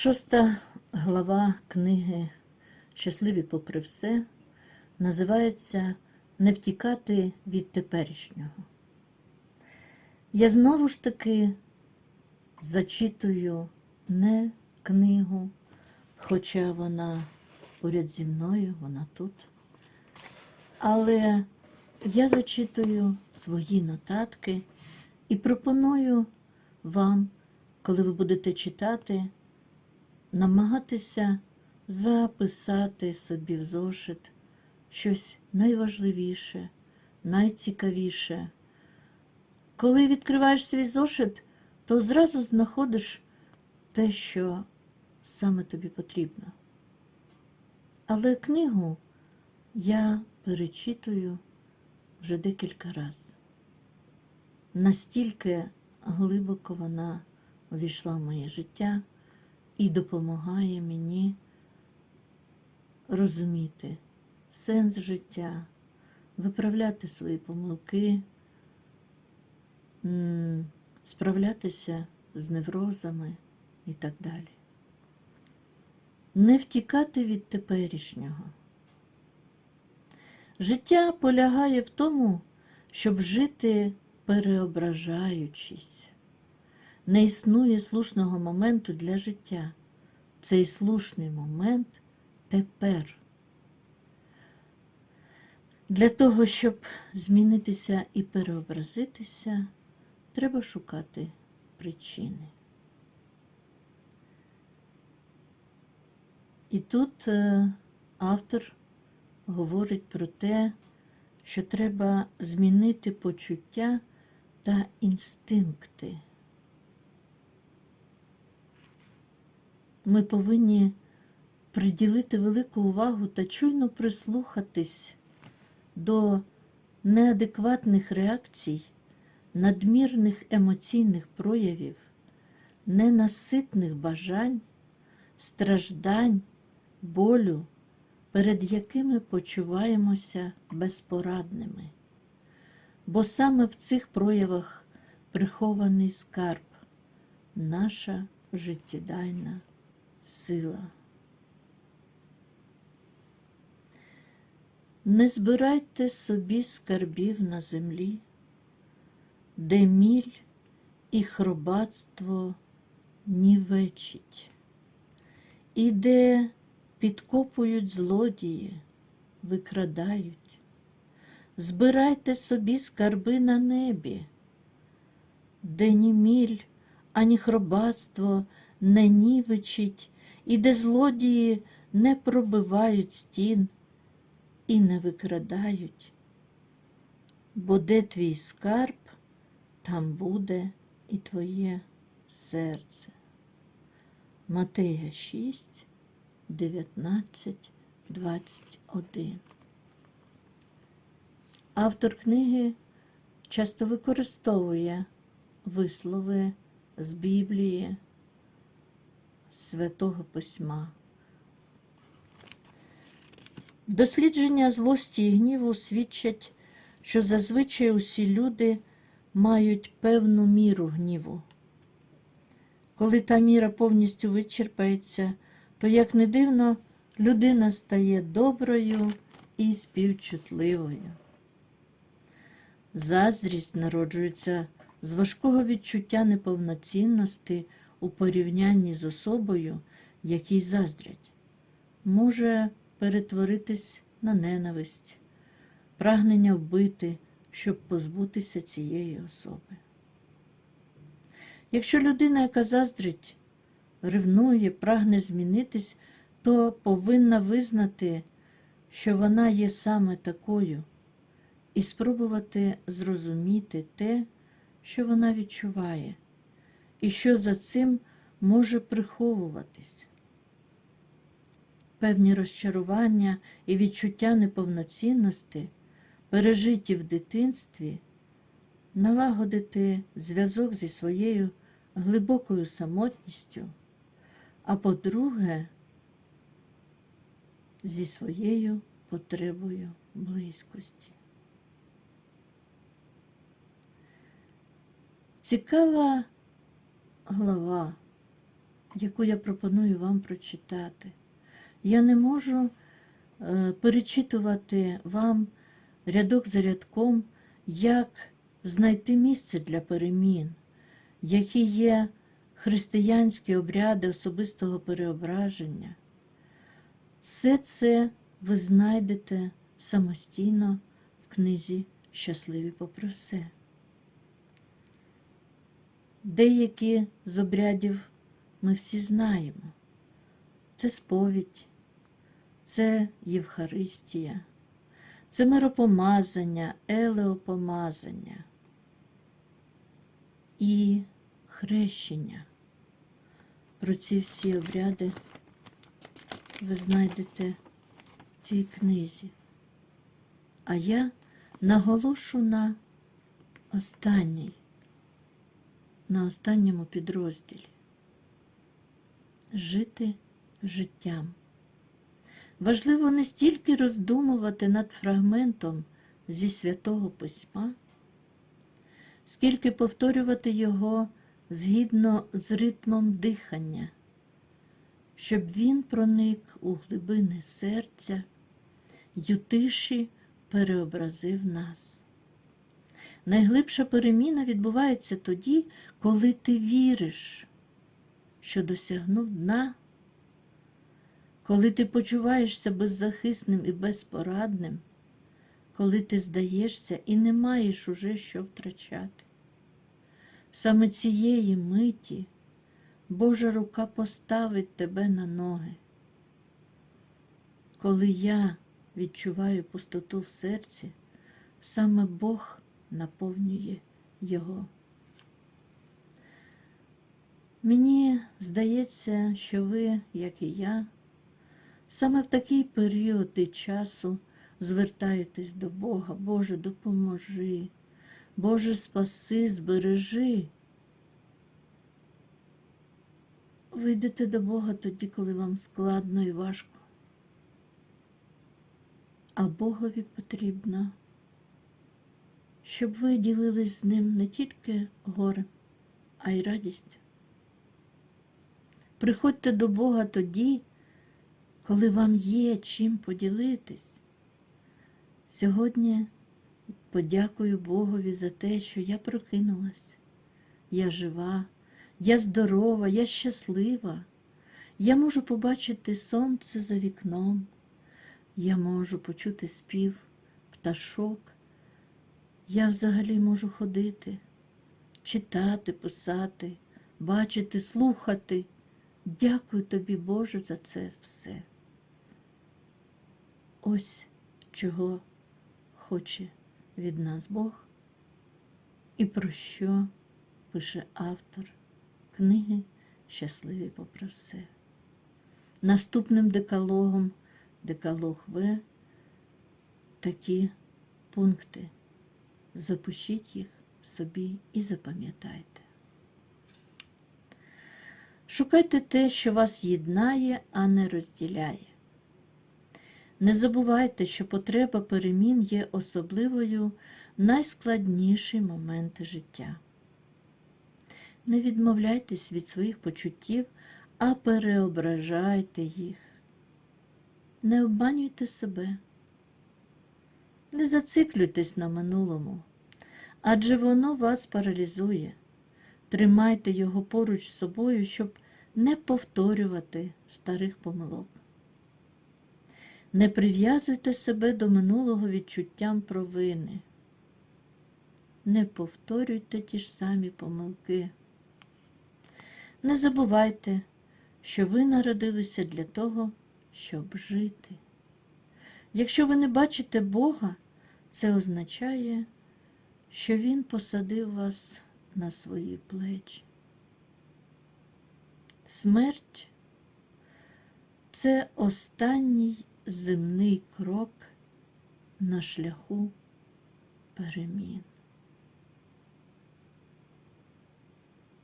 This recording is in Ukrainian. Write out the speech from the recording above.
Шоста глава книги Щасливі попри все називається Не втікати від теперішнього. Я знову ж таки зачитую не книгу, хоча вона поряд зі мною, вона тут. Але я зачитую свої нотатки і пропоную вам, коли ви будете читати, намагатися записати собі в зошит щось найважливіше, найцікавіше. Коли відкриваєш свій зошит, то зразу знаходиш те, що саме тобі потрібно. Але книгу я перечитую вже декілька разів. Настільки глибоко вона увійшла в моє життя і допомагає мені розуміти сенс життя, виправляти свої помилки, справлятися з неврозами і так далі. Не втікати від теперішнього. Життя полягає в тому, щоб жити переображаючись. Не існує слушного моменту для життя. Цей слушний момент тепер. Для того, щоб змінитися і переобразитися, треба шукати причини. І тут е, автор говорить про те, що треба змінити почуття та інстинкти. Ми повинні приділити велику увагу та чуйно прислухатись до неадекватних реакцій, надмірних емоційних проявів, ненаситних бажань, страждань, болю, перед якими почуваємося безпорадними. Бо саме в цих проявах прихований скарб, наша життєдайна сила. Не збирайте собі скарбів на землі, де міль і хробатство нівечить, і де підкопують злодії, викрадають. Збирайте собі скарби на небі, де ні міль, ані хробатство не нівечить, і де злодії не пробивають стін і не викрадають. Бо де твій скарб, там буде і твоє серце. Матея 6, 19, 21. Автор книги часто використовує вислови з Біблії, Святого Письма. Дослідження злості і гніву свідчать, що зазвичай усі люди мають певну міру гніву. Коли та міра повністю вичерпається, то, як не дивно, людина стає доброю і співчутливою. Заздрість народжується з важкого відчуття неповноцінності у порівнянні з особою, якій заздрять. Може перетворитись на ненависть, прагнення вбити, щоб позбутися цієї особи. Якщо людина, яка заздрить, ревнує, прагне змінитись, то повинна визнати, що вона є саме такою, і спробувати зрозуміти те, що вона відчуває, і що за цим може приховуватись певні розчарування і відчуття неповноцінності, пережиті в дитинстві, налагодити зв'язок зі своєю глибокою самотністю, а по-друге, зі своєю потребою близькості. Цікава глава яку я пропоную вам прочитати. Я не можу е, перечитувати вам рядок за рядком, як знайти місце для перемін, які є християнські обряди особистого переображення. Все це ви знайдете самостійно в книзі Щасливі попри все. Деякі з обрядів ми всі знаємо. Це сповідь, це Євхаристія, це миропомазання, елеопомазання і хрещення. Про ці всі обряди ви знайдете в цій книзі. А я наголошу на останній, на останньому підрозділі жити життям. Важливо не стільки роздумувати над фрагментом зі святого письма, скільки повторювати його згідно з ритмом дихання, щоб він проник у глибини серця й у тиші переобразив нас. Найглибша переміна відбувається тоді, коли ти віриш, що досягнув дна, коли ти почуваєшся беззахисним і безпорадним, коли ти здаєшся і не маєш уже що втрачати. Саме цієї миті Божа рука поставить тебе на ноги. Коли я відчуваю пустоту в серці, саме Бог наповнює його. Мені здається, що ви, як і я, саме в такий період і часу звертаєтесь до Бога, Боже, допоможи, Боже, спаси, збережи. Ви йдете до Бога тоді, коли вам складно і важко. А Богові потрібно, щоб ви ділились з ним не тільки горем, а й радістю. Приходьте до Бога тоді, коли вам є чим поділитись. Сьогодні подякую Богові за те, що я прокинулась, я жива, я здорова, я щаслива, я можу побачити сонце за вікном, я можу почути спів пташок, я взагалі можу ходити, читати, писати, бачити, слухати. Дякую тобі, Боже, за це все. Ось чого хоче від нас Бог і про що пише автор книги Щасливі попри все. Наступним декалогом, декалог В, такі пункти. Запишіть їх собі і запам'ятайте. Шукайте те, що вас єднає, а не розділяє. Не забувайте, що потреба перемін є особливою в найскладніші моменти життя. Не відмовляйтесь від своїх почуттів, а переображайте їх. Не обманюйте себе. Не зациклюйтесь на минулому, адже воно вас паралізує. Тримайте його поруч з собою, щоб не повторювати старих помилок. Не прив'язуйте себе до минулого відчуттям провини. Не повторюйте ті ж самі помилки. Не забувайте, що ви народилися для того, щоб жити. Якщо ви не бачите Бога, це означає, що Він посадив вас на свої плечі. Смерть це останній земний крок на шляху перемін.